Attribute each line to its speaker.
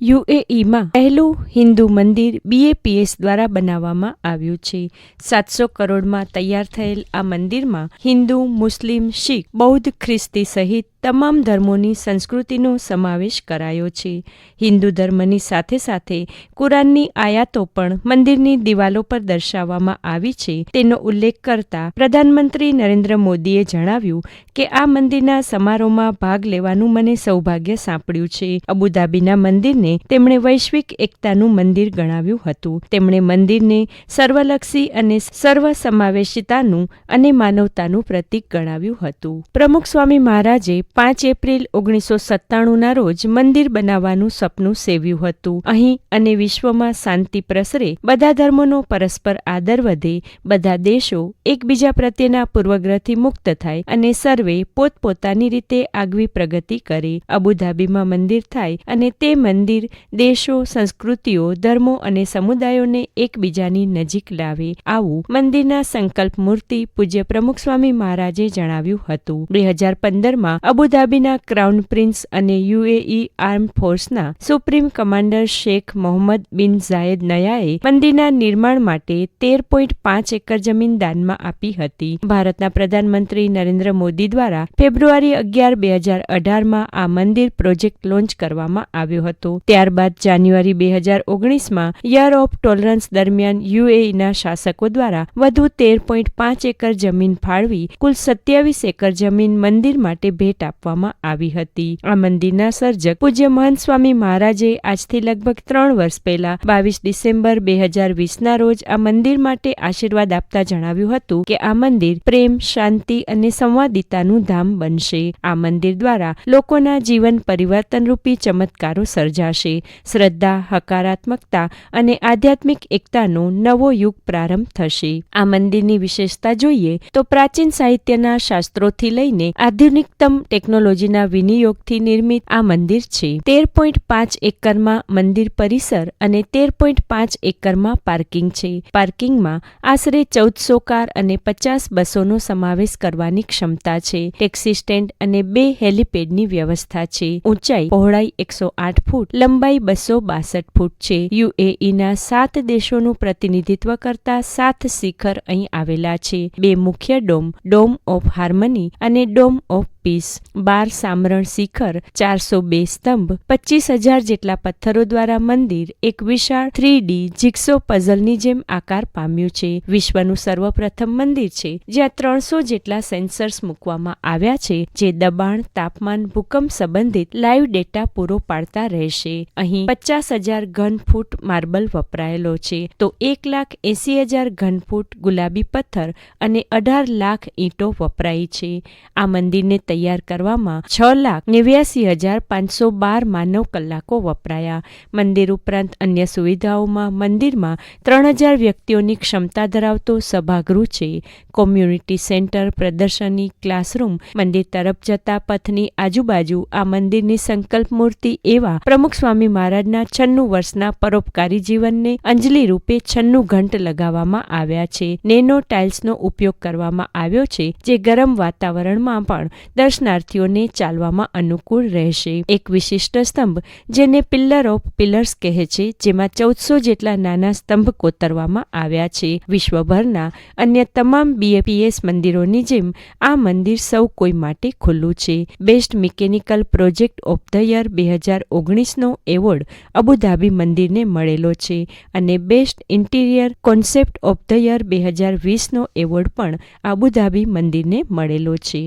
Speaker 1: યુએઈમાં પહેલું હિન્દુ મંદિર બીએપીએસ દ્વારા બનાવવામાં આવ્યું છે. સાતસો કરોડમાં તૈયાર થયેલ આ મંદિરમાં હિન્દુ, મુસ્લિમ, શીખ, બૌદ્ધ, ખ્રિસ્તી સહિત તમામ ધર્મોની સંસ્કૃતિનો સમાવેશ કરાયો છે. હિન્દુ ધર્મની સાથે સાથે કુરાનની આયાતો પણ મંદિરની દિવાલો પર દર્શાવવામાં આવી છે. તેનો ઉલ્લેખ કરતા પ્રધાનમંત્રી નરેન્દ્ર મોદીએ જણાવ્યું કે આ મંદિરના સમારોહમાં ભાગ લેવાનું મને સૌભાગ્ય સાંપડ્યું છે. અબુધાબીના મંદિરને તેમણે વૈશ્વિક એકતાનું મંદિર ગણાવ્યું હતું. તેમણે મંદિરને સર્વલક્ષી અને સર્વસમાવેશિતાનું અને માનવતાનું પ્રતીક ગણાવ્યું હતું. પ્રમુખ સ્વામી મહારાજે પાંચ એપ્રિલ ઓગણીસો સત્તાણુંના રોજ મંદિર બનાવવાનું સપનું સેવ્યું હતું. અહીં અને વિશ્વમાં શાંતિ પ્રસરે બધા ધર્મોનો પરસ્પર આદર વધે, બધા દેશો એકબીજા પ્રત્યેના પૂર્વગ્રહથી મુક્ત થાય અને સર્વે પોતપોતાની રીતે આગવી પ્રગતિ કરે. અબુધાબીમાં મંદિર થાય અને તે મંદિર દેશો, સંસ્કૃતિઓ, ધર્મો અને સમુદાયોને એકબીજાની નજીક લાવે આવું મંદિરના સંકલ્પ મૂર્તિ પૂજ્ય પ્રમુખ સ્વામી મહારાજે જણાવ્યું હતું. બે હજાર પંદરમાં અબુધાબીના ક્રાઉન પ્રિન્સ અને યુએઈ આર્મ ફોર્સના supreme commander Sheikh Mohammed bin Zayed નયાએ મંદિરના નિર્માણ માટે તેર પોઈન્ટ પાંચ એકર જમીન દાનમાં આપી હતી. ભારતના પ્રધાનમંત્રી નરેન્દ્ર મોદી દ્વારા ફેબ્રુઆરી અગિયાર, બે હજાર અઢારમાં આ મંદિર પ્રોજેક્ટ લોન્ચ કરવામાં આવ્યો હતો. ત્યારબાદ જાન્યુઆરી બે હજાર ઓગણીસમાં યર ઓફ ટોલરન્સ દરમિયાન યુએઈના શાસકો દ્વારા વધુ તેર પોઈન્ટ પાંચ એકર જમીન ફાળવી, કુલ સત્યાવીસ એકર જમીન મંદિર માટે ભેટ આપવામાં આવી હતી. આ મંદિરના સર્જક પૂજ્ય મહંત સ્વામી મહારાજે આજથી લગભગ ત્રણ વર્ષ પહેલા, બાવીસ ડિસેમ્બર બે હજાર વીસના રોજ આ મંદિર માટે આશીર્વાદ આપતા જણાવ્યું હતું કે આ મંદિર પ્રેમ, શાંતિ અને સંવાદિતાનું ધામ બનશે. આ મંદિર દ્વારા લોકોના જીવન પરિવર્તનરૂપી ચમત્કારો સર્જાશે. શ્રદ્ધા, હકારાત્મકતા અને આધ્યાત્મિક એકતાનો નવો યુગ પ્રારંભ થશે. આ મંદિરની વિશેષતા જોઈએ તો પ્રાચીન સાહિત્યના શાસ્ત્રોથી લઈને આધુનિકતમ ટેકનોલોજીના વિનિયોગથી નિર્મિત આ મંદિર છે. તેર પોઈન્ટ પાંચ એકરમાં મંદિર પરિસર અને તેર પોઈન્ટ પાંચ એકરમાં પાર્કિંગ છે. પાર્કિંગમાં આશરે ચૌદસો કાર અને પચાસ બસોનો સમાવેશ કરવાની ક્ષમતા છે. ટેક્સી સ્ટેન્ડ અને બે હેલીપેડની વ્યવસ્થા છે. ઊંચાઈ પહોળાઈ એકસો આઠ ફૂટ લંબાઈ બસો બાસઠ ફૂટ છે. યુએઈના સાત દેશોનું પ્રતિનિધિત્વ કરતા સાત શિખર અહીં આવેલા છે. બે મુખ્ય ડોમ ડોમ ઓફ હાર્મની અને ડોમ ઓફ પીસ બાર સામરણ શિખર, ચારસો બે સ્તંભ, પચીસ હજાર જેટલા પથ્થરો દ્વારા મંદિર, એક વિશાળ થ્રી ડી જીક્સો પઝલની જેમ આકાર પામ્યું છે. વિશ્વનું સર્વપ્રથમ મંદિર છે, જ્યાં ત્રણસો જેટલા સેન્સર્સ મૂકવામાં આવ્યા છે, જે દબાણ, તાપમાન, ભૂકંપ સંબંધિત લાઈવ ડેટા પૂરો પાડતા રહેશે. અહીં પચાસ હજાર ઘન ફૂટ માર્બલ વપરાયેલો છે, તો એક લાખ એસી હજાર ઘન ફૂટ ગુલાબી પથ્થર અને અઢાર લાખ ઈંટો વપરાઈ છે. આ મંદિરને તૈયાર કરવામાં છ લાખ નેવ્યાસી હજાર પાંચસો બાર માનવ કલાકો વપરાયા. મંદિર ઉપરાંત અન્ય સુવિધાઓમાં મંદિરમાં ત્રણ હજાર વ્યક્તિઓની ક્ષમતા ધરાવતો સભાગૃહ છે. કોમ્યુનિટી સેન્ટર, પ્રદર્શની, ક્લાસરૂમ, મંદિર તરફ જતા પથની આજુબાજુ આ મંદિરની સંકલ્પ મૂર્તિ એવા પ્રમુખ સ્વામી મહારાજના છન્નું વર્ષના પરોપકારી જીવનને અંજલિ રૂપે છન્નું ઘંટ લગાવવામાં આવ્યા છે. નેનો ટાઇલ્સનો ઉપયોગ કરવામાં આવ્યો છે, જે ગરમ વાતાવરણમાં પણ દર્શનાર્થીઓને ચાલવામાં અનુકૂળ રહેશે. એક વિશિષ્ટ સ્તંભ, જેને પિલ્લર ઓફ પિલર્સ કહે છે, જેમાં ચૌદસો જેટલા નાના સ્તંભ કોતરવામાં આવ્યા છે. વિશ્વભરના અન્ય તમામ બીએપીએસ મંદિરોની જેમ, આ મંદિર સૌ કોઈ માટે ખુલ્લું છે. Best mechanical project of the year બે હજાર ઓગણીસનો એવોર્ડ અબુધાબી મંદિરને મળેલો છે અને best interior concept of the year બે હજાર વીસનો એવોર્ડ પણ અબુધાબી મંદિરને મળેલો છે.